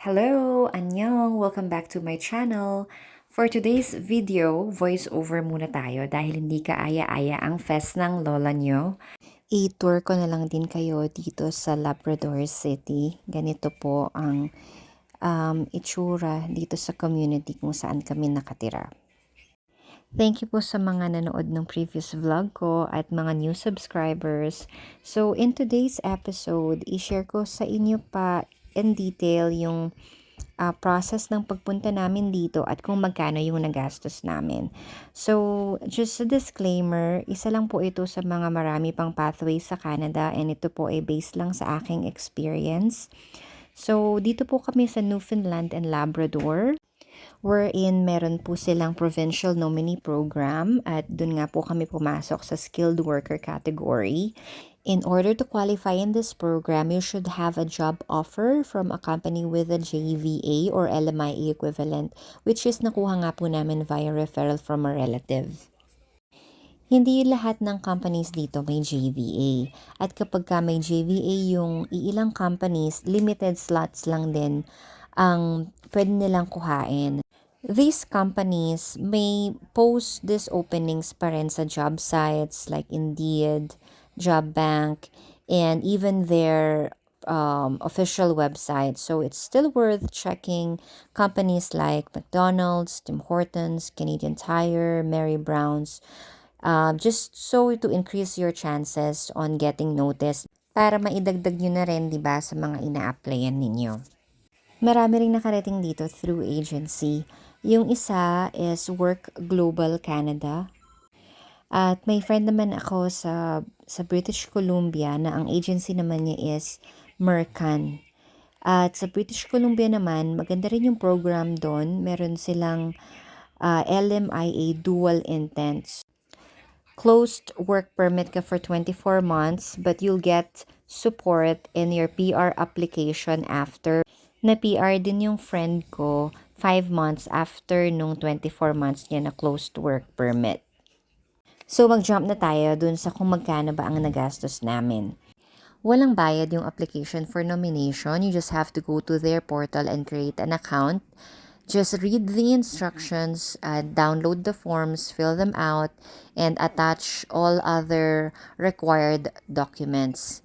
Hello! Annyeong! Welcome back to my channel. For today's video, voice-over muna tayo dahil hindi ka aya-aya ang fest ng lola nyo. I-tour ko na lang din kayo dito sa Labrador City. Ganito po ang um, itsura dito sa community kung saan kami nakatira. Thank you po sa mga nanood ng previous vlog ko at mga new subscribers. So, in today's episode, i-share ko sa inyo pa in detail yung uh, process ng pagpunta namin dito at kung magkano yung nagastos namin. So, just a disclaimer, isa lang po ito sa mga marami pang pathways sa Canada and ito po ay based lang sa aking experience. So, dito po kami sa Newfoundland and Labrador wherein meron po silang provincial nominee program at dun nga po kami pumasok sa skilled worker category. In order to qualify in this program, you should have a job offer from a company with a JVA or LMIA equivalent, which is nakuha nga po namin via referral from a relative. Hindi lahat ng companies dito may JVA. At kapag ka may JVA yung iilang companies, limited slots lang din ang pwede nilang kuhain. These companies may post these openings pa rin sa job sites like Indeed, Job Bank, and even their um, official website. So it's still worth checking companies like McDonald's, Tim Hortons, Canadian Tire, Mary Brown's, uh, just so to increase your chances on getting noticed para maidagdag nyo na rin, di ba, sa mga ina-applyan ninyo. Marami ring nakarating dito through agency. Yung isa is Work Global Canada. At may friend naman ako sa, sa British Columbia na ang agency naman niya is Mercan. At sa British Columbia naman, maganda rin yung program doon. Meron silang uh, LMIA Dual Intents. Closed work permit ka for 24 months but you'll get support in your PR application after. Na PR din yung friend ko 5 months after nung 24 months niya na closed work permit. So mag-jump na tayo dun sa kung magkano ba ang nagastos namin. Walang bayad yung application for nomination. You just have to go to their portal and create an account. Just read the instructions, uh, download the forms, fill them out, and attach all other required documents.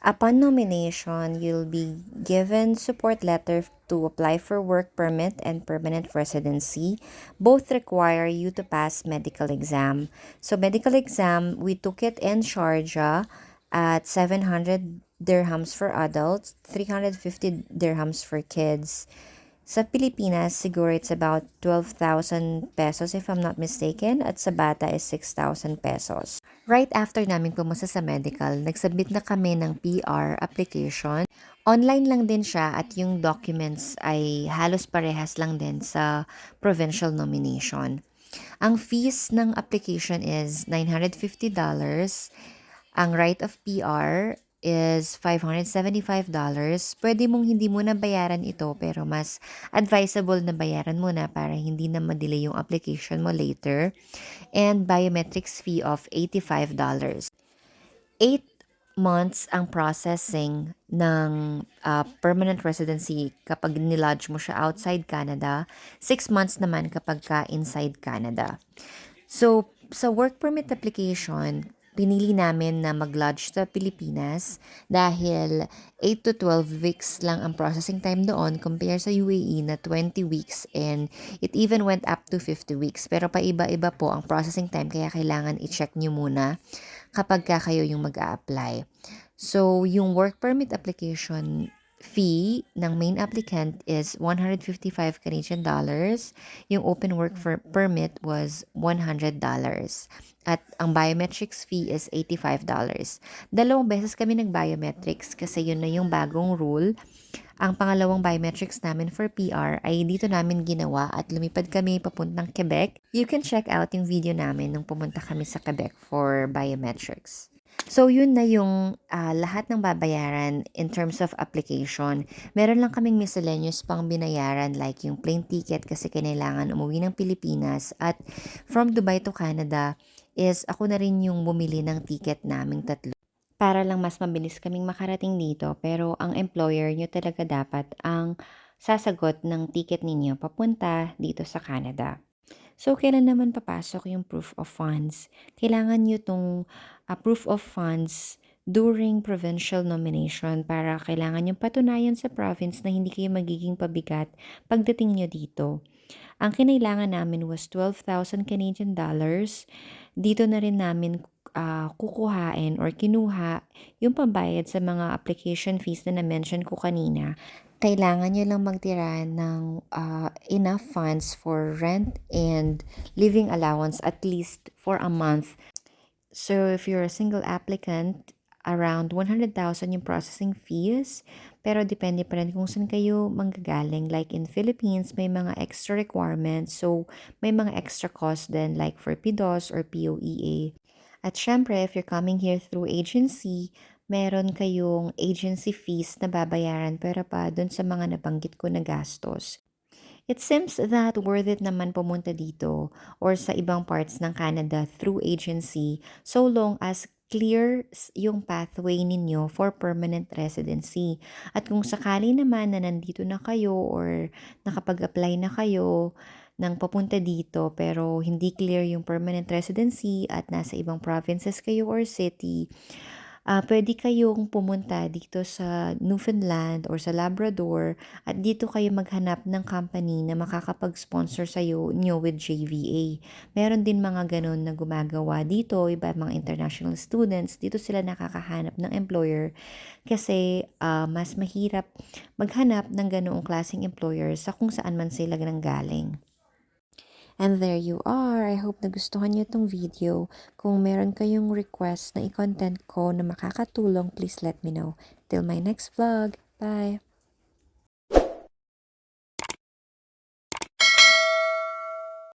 Upon nomination, you'll be given support letter to apply for work permit and permanent residency. Both require you to pass medical exam. So medical exam, we took it in Sharjah at 700 dirhams for adults, 350 dirhams for kids. Sa Pilipinas, siguro it's about 12,000 pesos if I'm not mistaken at sa bata is 6,000 pesos. Right after namin pumunta sa medical, nagsubmit na kami ng PR application. Online lang din siya at yung documents ay halos parehas lang din sa provincial nomination. Ang fees ng application is $950. Ang right of PR is $575. Pwede mong hindi mo na bayaran ito pero mas advisable na bayaran mo na para hindi na madelay yung application mo later. And biometrics fee of $85. 8 months ang processing ng uh, permanent residency kapag nilodge mo siya outside Canada. 6 months naman kapag ka inside Canada. So, sa work permit application, pinili namin na mag-lodge sa Pilipinas dahil 8 to 12 weeks lang ang processing time doon compare sa UAE na 20 weeks and it even went up to 50 weeks. Pero paiba-iba po ang processing time kaya kailangan i-check nyo muna kapag ka kayo yung mag apply So, yung work permit application fee ng main applicant is 155 Canadian dollars. Yung open work for permit was $100. At ang biometrics fee is $85. Dalawang beses kami nag-biometrics kasi yun na yung bagong rule. Ang pangalawang biometrics namin for PR ay dito namin ginawa at lumipad kami papuntang Quebec. You can check out yung video namin nung pumunta kami sa Quebec for biometrics. So, yun na yung uh, lahat ng babayaran in terms of application. Meron lang kaming miscellaneous pang binayaran like yung plane ticket kasi kailangan umuwi ng Pilipinas at from Dubai to Canada is ako na rin yung bumili ng ticket naming tatlo. para lang mas mabilis kaming makarating dito pero ang employer nyo talaga dapat ang sasagot ng ticket ninyo papunta dito sa Canada. So, kailan naman papasok yung proof of funds? Kailangan nyo itong ah, proof of funds during provincial nomination para kailangan yung patunayan sa province na hindi kayo magiging pabigat pagdating nyo dito. Ang kinailangan namin was 12,000 Canadian dollars. Dito na rin namin ah, kukuhain or kinuha yung pambayad sa mga application fees na na-mention ko kanina. Kailangan nyo lang magtira ng ah, enough funds for rent and living allowance at least for a month. So if you're a single applicant, around 100,000 yung processing fees. Pero depende pa rin kung saan kayo manggagaling. Like in Philippines, may mga extra requirements. So may mga extra cost din like for PDOS or POEA. At syempre, if you're coming here through agency, meron kayong agency fees na babayaran pero pa dun sa mga nabanggit ko na gastos. It seems that worth it naman pumunta dito or sa ibang parts ng Canada through agency so long as clear yung pathway ninyo for permanent residency. At kung sakali naman na nandito na kayo or nakapag-apply na kayo ng papunta dito pero hindi clear yung permanent residency at nasa ibang provinces kayo or city, ah pwede kayong pumunta dito sa Newfoundland or sa Labrador at dito kayo maghanap ng company na makakapag-sponsor sa'yo nyo with JVA. Meron din mga ganun na gumagawa dito, iba mga international students, dito sila nakakahanap ng employer kasi ah, mas mahirap maghanap ng ganoong klaseng employer sa kung saan man sila nanggaling. And there you are. I hope nagustuhan niyo itong video. Kung meron kayong request na i-content ko na makakatulong, please let me know. Till my next vlog. Bye!